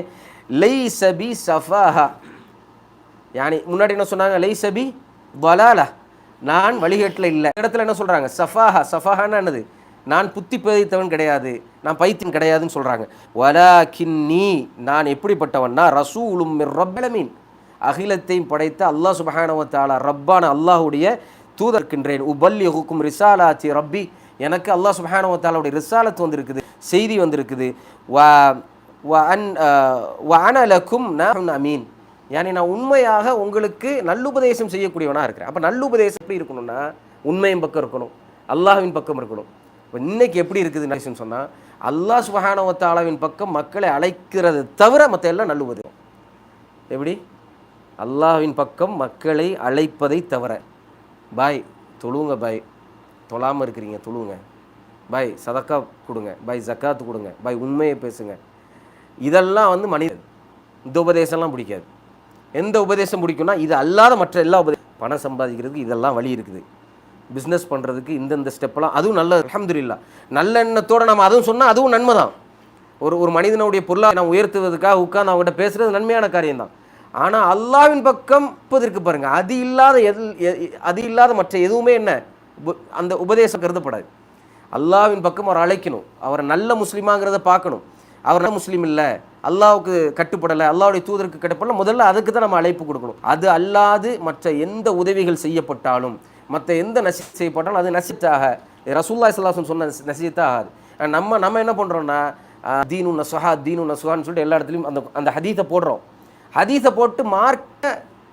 A: லை சபி சஃபாஹா. யானி முன்னாடி என்ன சொன்னாங்க? லை சபி வலாலா. நான் வழிகேட்டில் இல்லை. இடத்துல என்ன சொல்கிறாங்க சஃபாஹா. சஃபாஹான்னு என்னது? நான் புத்தி பதைத்தவன் கிடையாது நான் பைத்தியம் கிடையாதுன்னு சொல்கிறாங்க வலா கின்னி நான் எப்படிப்பட்டவன்னா ரசூலும் ரப்பலமீன். அகிலத்தையும் படைத்த அல்லாஹ் சுபஹானவ ரப்பான அல்லாஹுடைய தூதர்க்கின்றேன் உபல்லி ஹுக்கும் ரிசாலாச்சி ரப்பி. எனக்கு அல்லாஹ் சுபஹானவ ரிசாலத்து வந்திருக்குது செய்தி வந்திருக்குது. வா வ அன் நான் அமீன். யானி நான் உண்மையாக உங்களுக்கு நல்லுபதேசம் செய்யக்கூடியவனாக இருக்கிறேன். அப்போ நல்லுபதேசம் எப்படி இருக்கணும்னா உண்மையின் பக்கம் இருக்கணும் அல்லாஹ்வின் பக்கம் இருக்கணும். இப்போ இன்றைக்கி எப்படி இருக்குது சொன்னால் அல்லாஹ் சுபஹானவத்தாலாவின் பக்கம் மக்களை அழைக்கிறது தவிர மற்ற எல்லாம் நல்லுவது எப்படி? அல்லாஹ்வின் பக்கம் மக்களை அழைப்பதை தவிர. பாய் தொழுவுங்க பாய். தொழாமல் இருக்கிறீங்க தொழுவுங்க. பாய் சதக்கா கொடுங்க. பாய் ஜக்காத்து கொடுங்க. பாய் உண்மையை பேசுங்க. இதெல்லாம் வந்து மனித இந்த உபதேசம்லாம் பிடிக்காது. எந்த உபதேசம் பிடிக்கும்னா இது அல்லாத மற்ற எல்லா உபதே பணம் சம்பாதிக்கிறதுக்கு இதெல்லாம் வழி இருக்குது. பிஸ்னஸ் பண்ணுறதுக்கு இந்தந்த ஸ்டெப்பெல்லாம் அதுவும் நல்ல அலமதுல்லா நல்ல எண்ணத்தோடு நம்ம அதுவும் சொன்னால் அதுவும் நன்மை தான் ஒரு ஒரு மனிதனுடைய பொருளாக நான் உயர்த்துவதுக்காக உட்காந்து அவங்ககிட்ட பேசுகிறது நன்மையான காரியம்தான். ஆனால் அல்லாவின் பக்கம் இப்போது பாருங்கள் அது இல்லாத எது அது இல்லாத மற்ற எதுவுமே என்ன? உப- அந்த உபதேசம் கருதப்படாது. அல்லாவின் பக்கம் அவர் அழைக்கணும். அவரை நல்ல முஸ்லீமாங்கிறத பார்க்கணும். அவர் நல்ல முஸ்லீம் இல்லை. அல்லாவுக்கு கட்டுப்படலை அல்லாவுடைய தூதருக்கு கட்டுப்படலை முதல்ல அதுக்கு தான் நம்ம அழைப்பு கொடுக்கணும். அது அல்லாது மற்ற எந்த உதவிகள் செய்யப்பட்டாலும் மற்ற எந்த நசி செய்யப்பட்டாலும் அது நசித்தாக ரசூல்லா சல்லாசன் சொன்ன நசித்தாகாது நம்ம நம்ம என்ன பண்ணுறோன்னா தீனு நசுஹா தீனு நசுஹான்னு சொல்லிட்டு எல்லா இடத்துலையும் அந்த அந்த ஹதீத்தை போடுறோம். ஹதீஸை போட்டு மார்க்க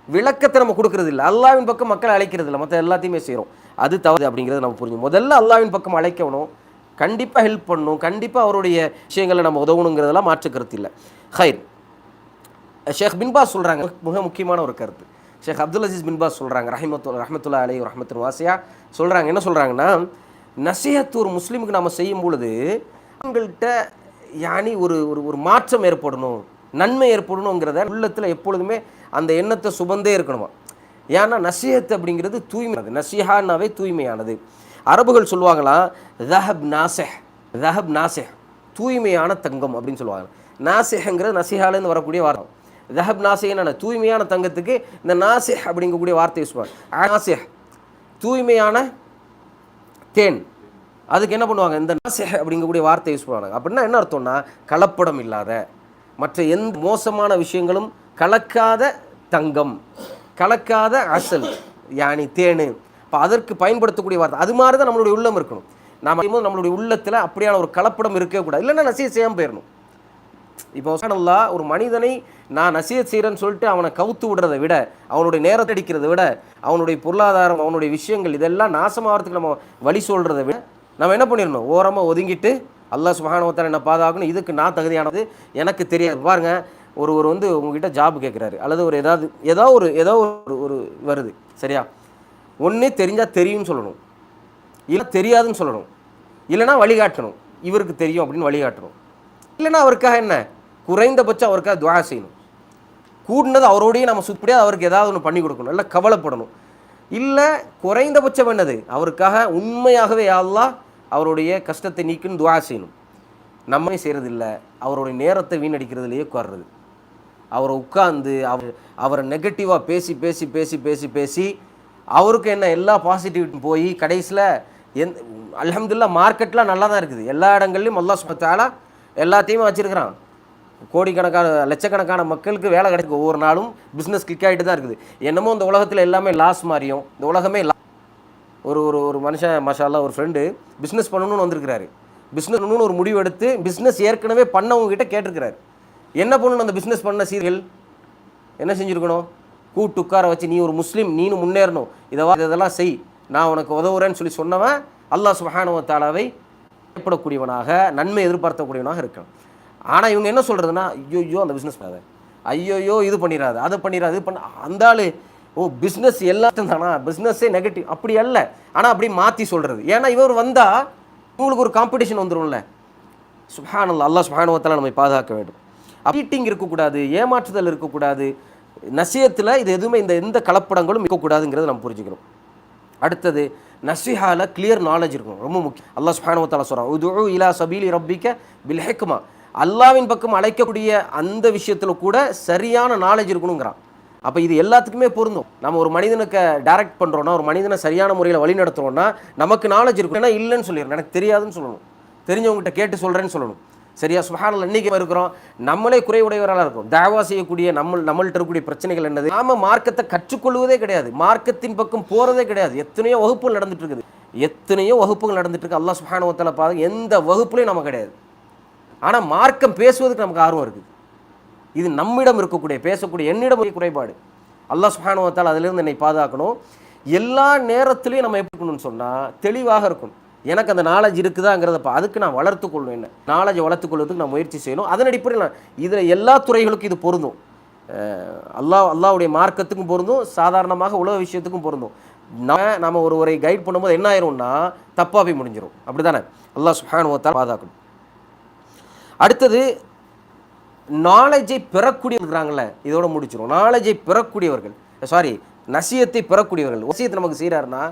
A: விளக்கத்தை நம்ம கொடுக்கறது இல்லை. அல்லாவின் பக்கம் மக்களை அழைக்கிறது இல்லை. மற்ற எல்லாத்தையுமே செய்கிறோம் அது தவறு அப்படிங்கிறத நம்ம புரிஞ்சு முதல்ல அல்லாவின் பக்கம் அழைக்கணும். கண்டிப்பாக ஹெல்ப் பண்ணணும் கண்டிப்பாக அவருடைய விஷயங்களை நம்ம உதவணுங்கிறதெல்லாம் மாற்று கருத்து இல்லை. ஹைர். ஷேக் பின்பாஸ் சொல்கிறாங்க மிக முக்கியமான ஒரு கருத்து. ஷேக் அப்துல் அசீஸ் பின்பாஸ் சொல்கிறாங்க ரஹமத்து ரஹமத்துல்லா அலி ரஹமத்து வாசியா. சொல்கிறாங்க என்ன சொல்கிறாங்கன்னா நசீஹத் ஒரு முஸ்லீமுக்கு நம்ம செய்யும் பொழுது அவங்கள்ட்ட யானி ஒரு ஒரு ஒரு மாற்றம் ஏற்படணும் நன்மை ஏற்படணுங்கிறத உள்ளத்தில் எப்பொழுதுமே அந்த எண்ணத்தை சுபந்தே இருக்கணுமா? ஏன்னா நசிஹத் அப்படிங்கிறது தூய்மையானது நசிஹான்னாவே தூய்மையானது. அரபுகள் சொல்லுவாங்களாம் தஹப் நாசெஹ் தஹப் நாசெஹ் தூய்மையான தங்கம் அப்படின்னு சொல்லுவாங்க. நாசிஹங்கிறது நசிஹாலேருந்து வரக்கூடிய வாரம் தஹப் நாசிஹ்னா தூய்மையான தங்கத்துக்கு இந்த நாசிஹ் அப்படிங்கக்கூடிய வார்த்தையை சொல்லுவாங்க நாசிஹ். தூய்மையான தேன். அதுக்கு என்ன பண்ணுவாங்க? இந்த நாசிஹ் அப்படிங்கக்கூடிய வார்த்தை யூஸ் பண்ணுவாங்க. அப்படின்னா என்ன அர்த்தம்னா கலப்படம் இல்லாத மற்ற எந்த மோசமான விஷயங்களும் கலக்காத தங்கம் கலக்காத அசல் யானி தேனு. இப்போ அதற்கு பயன்படுத்தக்கூடிய வார்த்தை. அது மாதிரி தான் நம்மளுடைய உள்ளம் இருக்கணும். நாம் நம்மளுடைய உள்ளத்தில் அப்படியான ஒரு கலப்படம் இருக்கவே கூடாது. இல்லைன்னா நசிய செய்யாமல் போயிடணும் இப்போ அல்லா ஒரு மனிதனை நான் நசியத் செய்கிறேன்னு சொல்லிட்டு அவனை கவுத்து விடுறதை விட அவனுடைய நேரத்தை அடிக்கிறதை விட அவனுடைய பொருளாதாரம் அவனுடைய விஷயங்கள் இதெல்லாம் நாசமாகறதுக்கு நம்ம வழி சொல்கிறத விட நம்ம என்ன பண்ணிடணும்? ஓரமாக ஒதுங்கிட்டு அல்லாஹ் சுபஹானவத்தால் என்ன பாதுகாக்கணும். இதுக்கு நான் தகுதியானது எனக்கு தெரியாது. பாருங்க ஒரு ஒரு வந்து உங்ககிட்ட ஜாப் கேட்குறாரு. அல்லது ஒரு ஏதாவது ஏதோ ஒரு ஏதோ ஒரு ஒரு வருது. சரியா? ஒன்றே தெரிஞ்சால் தெரியும்னு சொல்லணும். இல்லை தெரியாதுன்னு சொல்லணும். இல்லைனா வழிகாட்டணும். இவருக்கு தெரியும் அப்படின்னு வழிகாட்டணும். இல்லைன்னா அவருக்காக என்ன? குறைந்தபட்சம் அவருக்காக துவா செய்யணும். கூடினது அவரோடையே நம்ம சுத்தப்படியாக அவருக்கு ஏதாவது ஒன்று பண்ணி கொடுக்கணும். இல்லை கவலைப்படணும். இல்லை குறைந்தபட்சம் என்னது? அவருக்காக உண்மையாகவே யாரெல்லாம் அவருடைய கஷ்டத்தை நீக்குன்னு துவா செய்யணும். நம்மே செய்கிறதில்ல அவருடைய நேரத்தை வீணடிக்கிறதுலையே உட்கார்றது. அவரை உட்காந்து அவர் அவரை நெகட்டிவாக பேசி பேசி பேசி பேசி பேசி அவருக்கு என்ன எல்லா பாசிட்டிவிட்டி போய் கடைசியில் எந் அலமதுல்லா மார்க்கெட்லாம் நல்லா தான் இருக்குது. எல்லா இடங்கள்லையும் அல்லாஹ் சுபத்தாலா எல்லாத்தையுமே வச்சுருக்கிறான். கோடிக்கணக்கான லட்சக்கணக்கான மக்களுக்கு வேலை கிடைக்கும் ஒவ்வொரு நாளும் பிஸ்னஸ் கிளிக் ஆகிட்டு தான் இருக்குது. என்னமோ இந்த உலகத்தில் எல்லாமே லாஸ் மாதிரியும் இந்த உலகமே ஒரு ஒரு ஒரு மனுஷன் மஷாலா ஒரு ஃப்ரெண்டு பிஸ்னஸ் பண்ணணும்னு வந்திருக்கிறாரு. பிஸ்னஸ் பண்ணணும்னு ஒரு முடிவு எடுத்து பிஸ்னஸ் ஏற்கனவே பண்ணவங்க கிட்ட கேட்டிருக்கிறாரு. என்ன பண்ணணும் அந்த பிஸ்னஸ் பண்ண சீரியல்? என்ன செஞ்சுருக்கணும்? கூட்டு உட்கார வச்சு நீ ஒரு முஸ்லீம் நீனும் முன்னேறணும். இதவா இதெல்லாம் செய். நான் உனக்கு உதவுறேன்னு சொல்லி சொன்னவன் அல்லாஹ் சுஹானுவ தாலாவை பயப்படக்கூடியவனாக நன்மை எதிர்பார்த்தக்கூடியவனாக இருக்கணும் ஆனால் இவங்க என்ன சொல்கிறதுனா ஐயோயோ அந்த பிஸ்னஸ் பண்ணாத. ஐயோயோ இது பண்ணிடாது அதை பண்ணிடாது இது பண்ண அந்த ஆளு ஓ பிஸ்னஸ் எல்லாத்தையும் தானா? பிஸ்னஸே நெகட்டிவ் அப்படி அல்ல. ஆனால் அப்படி மாற்றி சொல்கிறது ஏன்னா இவர் வந்தால் உங்களுக்கு ஒரு காம்படிஷன் வந்துடும்ல சுப்ஹானல்லாஹ் அல்லா சுஹானுவத்தில் நம்மை பாதுகாக்க வேண்டும். அப்பீட்டிங் இருக்கக்கூடாது ஏமாற்றுதல் இருக்கக்கூடாது நசியத்தில் இது எதுவுமே இந்த எந்த கலப்படங்களும் இருக்கக்கூடாதுங்கிறத நம்ம புரிஞ்சுக்கணும். அடுத்தது நசிஹால கிளியர் நாலேஜ் இருக்கும் ரொம்ப முக்கியம். அல்லாஹ் சுப்ஹானுவத்தால சொல்கிறான் உது இலா சபீலி ரப்பிக்க பில் அல்லாவின் பக்கம் அழைக்கக்கூடிய அந்த விஷயத்தில் கூட சரியான நாலேஜ் இருக்கணுங்கிறான். அப்போ இது எல்லாத்துக்குமே பொருந்தும். நம்ம ஒரு மனிதனுக்கு டைரக்ட் பண்ணுறோன்னா ஒரு மனிதனை சரியான முறையில் வழி நடத்துகிறோன்னா நமக்கு நாலேஜ் இருக்கும் ஏன்னா இல்லைன்னு சொல்லிடுறேன் எனக்கு தெரியாதுன்னு சொல்லணும். தெரிஞ்சவங்ககிட்ட கேட்டு சொல்கிறேன்னு சொல்லணும். சரியா? சுஹானில் இன்னைக்கு இருக்கிறோம். நம்மளே குறைவுடையவராக இருக்கும். தாவா செய்யக்கூடிய நம்ம நம்மள்ட்ட இருக்கக்கூடிய பிரச்சனைகள் என்னது? நாம மார்க்கத்தை கற்றுக்கொள்வதே கிடையாது. மார்க்கத்தின் பக்கம் போகிறதே கிடையாது. எத்தனையோ வகுப்புகள் நடந்துட்டு இருக்குது எத்தனையோ வகுப்புகள் நடந்துட்டு இருக்கு அல்லா சுஹானுவத்தில் பார்த்து எந்த வகுப்புலையும் நம்ம கிடையாது. ஆனால் மார்க்கம் பேசுவதுக்கு நமக்கு ஆர்வம் இருக்குது. இது நம்மிடம் இருக்கக்கூடிய பேசக்கூடிய என்னிடம் குறைபாடு. அல்லாஹ் சுஹானுவத்தால் அதிலிருந்து என்னை பாதுகாக்கணும். எல்லா நேரத்துலையும் நம்ம எப்படி இருக்கணும்னு சொன்னால் தெளிவாக இருக்கணும். எனக்கு அந்த நாலேஜ் இருக்குதாங்கிறதப்ப அதுக்கு நான் வளர்த்துக்கொள்ளணும் என்ன? நாலேஜை வளர்த்துக்கொள்வதுக்கு நான் முயற்சி செய்யணும். அதன் அடிப்படையில் நான் இதில் எல்லா துறைகளுக்கும் இது பொருந்தும். அல்லாஹ் அல்லாவுடைய மார்க்கத்துக்கும் பொருந்தும். சாதாரணமாக உலக விஷயத்துக்கும் பொருந்தும். நம்ம நம்ம ஒருவரை கைட் பண்ணும்போது என்ன ஆயிரும்னா தப்பாக போய் முடிஞ்சிடும் அப்படி தானே அல்லா சுஹானுவத்தால் பாதுகாக்கணும் அடுத்தது நாலேஜை பெறக்கூடியவர்களாங்கள இதோட முடிச்சிடும் நாலேஜை பெறக்கூடியவர்கள் சாரி நசியத்தை பெறக்கூடியவர்கள். வசியத்தை நமக்கு செய்கிறாருன்னா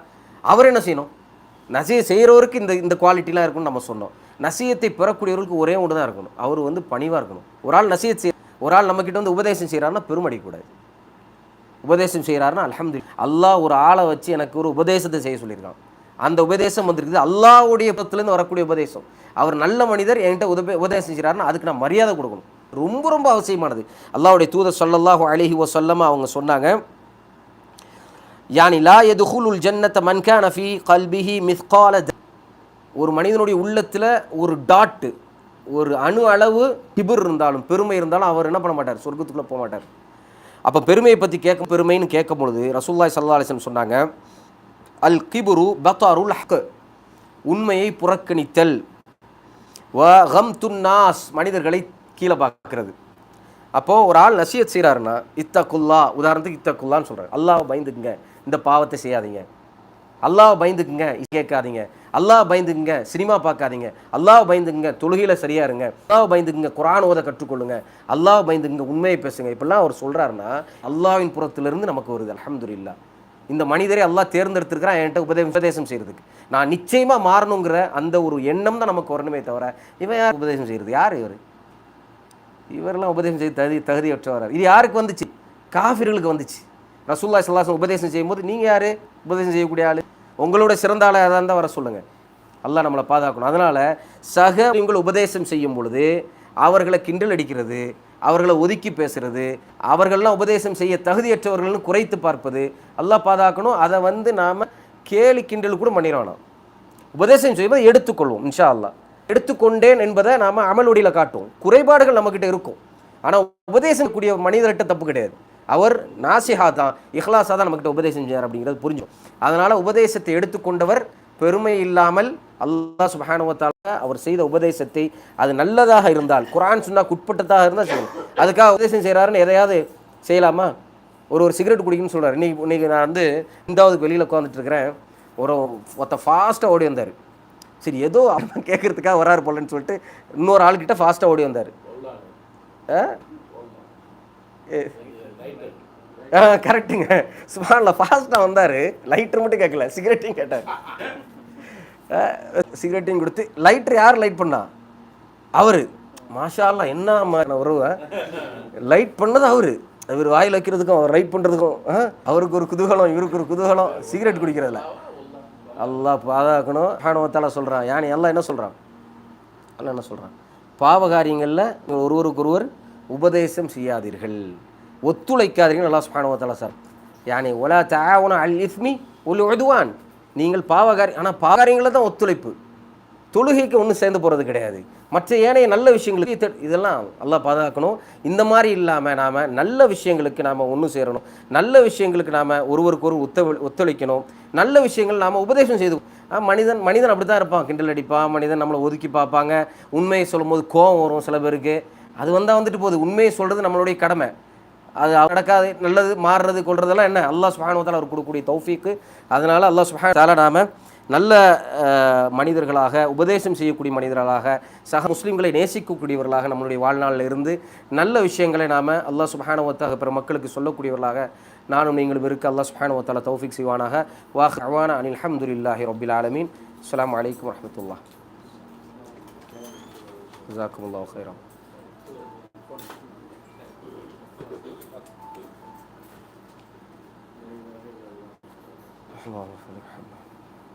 A: அவர் என்ன செய்யணும்? நசியை செய்கிறவருக்கு இந்த இந்த குவாலிட்டிலாம் இருக்குன்னு நம்ம சொன்னோம். நசியத்தை பெறக்கூடியவர்களுக்கு ஒரே ஒன்று தான் இருக்கணும். அவர் வந்து பணிவாக இருக்கணும். ஒரு ஆள் நசியத் செய் ஒரு ஆள் நம்மக்கிட்ட வந்து உபதேசம் செய்கிறாருன்னா பெருமடிக்கூடாது உபதேசம் செய்கிறாருன்னா அலமது அல்லாஹ் ஒரு ஆளை வச்சு எனக்கு ஒரு உபதேசத்தை செய்ய சொல்லியிருக்கான். அந்த உபதேசம் வந்திருக்குது. அல்லாவுடைய பத்துலேருந்து வரக்கூடிய உபதேசம். அவர் நல்ல மனிதர் என்கிட்ட உதவி உபதேசம் செய்கிறாருன்னா அதுக்கு நான் மரியாதை கொடுக்கணும். ரொம்ப ரொம்ப அவசியமானது. அல்லாவுடைய தூதர் சொல்லல்லாஹோ அழகி ஓ சொல்லாமல் அவங்க சொன்னாங்க யானி லா எதுஹுலுல் ஜன்னத்த மன்கான ஃபி கல்பிஹி மிஸ்கால ஒரு மனிதனுடைய உள்ளத்தில் ஒரு டாட்டு ஒரு அணு அளவு டிபுர் இருந்தாலும் பெருமை இருந்தாலும் அவர் என்ன பண்ண மாட்டார்? சொர்க்கத்துக்குள்ளே போக மாட்டார். அப்போ பெருமையை பற்றி கேட்க பெருமைன்னு கேட்கும் பொழுது ரசூல்லாய் சல்லா அலிசன் சொன்னாங்க அல் கிபுரு பத்தாருல் ஹக் உண்மையை புறக்கணித்தல். வ துன்னாஸ் மனிதர்களை கீழே பார்க்கறது. அப்போது ஒரு ஆள் நசியத் செய்கிறாருன்னா இத்தக்குல்லா உதாரணத்துக்கு இத்தக்குல்லான்னு சொல்கிறார் அல்லாஹ் பயந்துக்குங்க. இந்த பாவத்தை செய்யாதீங்க. அல்லாஹ் பயந்துக்குங்க கேட்காதீங்க. அல்லாஹ் பயந்துக்குங்க சினிமா பார்க்காதீங்க. அல்லாஹ் பயந்துக்குங்க தொழுகையில் சரியா இருங்க. அல்லாஹ் பயந்துக்குங்க குரான் ஓத கற்றுக்கொள்ளுங்க. அல்லாஹ் பயந்துக்குங்க உண்மையை பேசுங்க. இப்படிலாம் அவர் சொல்கிறாருன்னா அல்லாவின் புறத்திலிருந்து நமக்கு வருது அலமதுல்லா இந்த மனிதரை எல்லாம் தேர்ந்தெடுத்திருக்கிறான் என்கிட்ட உபதே உபதேசம் செய்கிறதுக்கு நான் நிச்சயமாக மாறணுங்கிற அந்த ஒரு எண்ணம் தான் நமக்கு வரணுமே தவிர இவன் யார் உபதேசம் செய்கிறது யார் இவர்? இவரெல்லாம் உபதேசம் செய்ய தகுதி தகுதியற்றவர்? இது யாருக்கு வந்துச்சு? காஃபிர்களுக்கு வந்துச்சு. ரசூல்லா சல்லாசம் உபதேசம் செய்யும்போது நீங்கள் யார்? உபதேசம் செய்யக்கூடிய ஆள்? உங்களோட சிறந்த ஆளாக தான் வர சொல்லுங்கள் அல்லாஹ் நம்மளை பாதுகாக்கணும். அதனால் சக இவங்களை உபதேசம் செய்யும் பொழுது அவர்களை கிண்டல் அடிக்கிறது அவர்களை ஒதுக்கி பேசுறது அவர்கள்லாம் உபதேசம் செய்ய தகுதியற்றவர்கள்னு குறைத்து பார்ப்பது எல்லாம் பாதுகாக்கணும். அதை வந்து நாம் கேலி கிண்டல் கூட பண்ணிடணும் உபதேசம் செய்யும்போது எடுத்துக்கொள்வோம் இன்ஷா அல்லா எடுத்துக்கொண்டேன் என்பதை நாம் அமலுடியில் காட்டுவோம். குறைபாடுகள் நம்மக்கிட்ட இருக்கும். ஆனால் உபதேசம் கூடிய மனிதர்கிட்ட தப்பு கிடையாது. அவர் நாசிஹா தான். இஹ்லாஸாக தான் நம்மக்கிட்ட உபதேசம் செய்யார் அப்படிங்கிறது புரிஞ்சோம். அதனால் உபதேசத்தை எடுத்துக்கொண்டவர் பெருமை இல்லாமல் அல்லா சுபஹானுவத்தால் அவர் செய்த உபதேசத்தை அது நல்லதாக இருந்தால் குரான் சொன்னால் குட்பட்டதாக இருந்தால் செய்யணும் அதுக்காக உபதேசம் செய்கிறாருன்னு எதையாவது செய்யலாமா? ஒரு ஒரு சிகரெட் குடிக்கணும்னு சொல்கிறார் இன்னைக்கு இன்னைக்கு நான் வந்து இந்தாவதுக்கு வெளியில் உட்காந்துட்ருக்கிறேன் ஒரு ஒருத்த ஃபாஸ்ட்டாக ஓடி வந்தார். சரி ஏதோ அவன் கேட்குறதுக்காக வராரு போலன்னு சொல்லிட்டு இன்னொரு ஆள்கிட்ட ஃபாஸ்ட்டாக ஓடி வந்தார். ஆ? கரெக்டுங்க சுமாரில் ஃபாஸ்ட்டாக வந்தார். லைட்டர் மட்டும் கேட்கல சிகரெட்டையும் கேட்டார். சிகரெட்டையும் கொடுத்து லைட்ரு யார் லைட் பண்ணா? அவர். மாஷாலாம் என்ன உறவு லைட் பண்ணது அவர். இவர் வாயில் வைக்கிறதுக்கும் அவர் ரைட் பண்ணுறதுக்கும் அவருக்கு ஒரு குதூகலம் இவருக்கு ஒரு குதூகலம் சிகரெட் குடிக்கிறதுல. எல்லாம் பாதுகாக்கணும். ஹானுவத்தால சொல்கிறான் யானை எல்லாம் என்ன சொல்கிறான் எல்லாம் என்ன சொல்கிறான் பாவகாரியங்களில் ஒருவருக்கொருவர் உபதேசம் செய்யாதீர்கள். ஒத்துழைக்காதீங்கன்னு நல்லா சுபானுவத்தால சார். யானி ஒலா தாவன அல் இஸ்மி ஒலி ஒதுவான் நீங்கள் பாவகாரி ஆனால் பாவகாரியங்களில் தான் ஒத்துழைப்பு. தொழுகைக்கு ஒன்றும் சேர்ந்து போகிறது கிடையாது. மற்ற ஏனைய நல்ல விஷயங்களுக்கு இதெல்லாம் நல்லா பாதுகாக்கணும். இந்த மாதிரி இல்லாமல் நாம் நல்ல விஷயங்களுக்கு நாம் ஒன்று சேரணும். நல்ல விஷயங்களுக்கு நாம் ஒருவருக்கு ஒரு ஒத்த ஒத்துழைக்கணும். நல்ல விஷயங்கள் நாம் உபதேசம் செய்து மனிதன் மனிதன் அப்படி தான் இருப்பான். கிண்டல் அடிப்பான் மனிதன் நம்மளை ஒதுக்கி பார்ப்பாங்க. உண்மையை சொல்லும்போது கோபம் வரும் சில பேருக்கு. அது வந்தால் வந்துட்டு போகுது. உண்மையை சொல்கிறது நம்மளுடைய கடமை. அது நடக்காது நல்லது மாறுறது கொள்றதெல்லாம் என்ன? அல்லா சுஹானுவத்தால் அவர் கொடுக்கக்கூடிய தௌஃபீக்கு. அதனால் அல்லாஹ் சுஹான் நாம் நல்ல மனிதர்களாக உபதேசம் செய்யக்கூடிய மனிதர்களாக சக முஸ்லீம்களை நேசிக்கக்கூடியவர்களாக நம்மளுடைய வாழ்நாளில் இருந்து நல்ல விஷயங்களை நாம் அல்லாஹ் சுபானுவத்தாக பிற மக்களுக்கு சொல்லக்கூடியவர்களாக நானும் நீங்களும் இருக்க அல்லா சுபானுவத்தால தௌஃபிக் செய்வானாக. வாஹ் அவான அனில் அஹமதுல்லாஹி ரபில் ஆலமீன். அஸ்லாம் வலைக்கம் வரமத்துல்லா ஜாக்குமுல்லா ஹைரம் Eyvallah.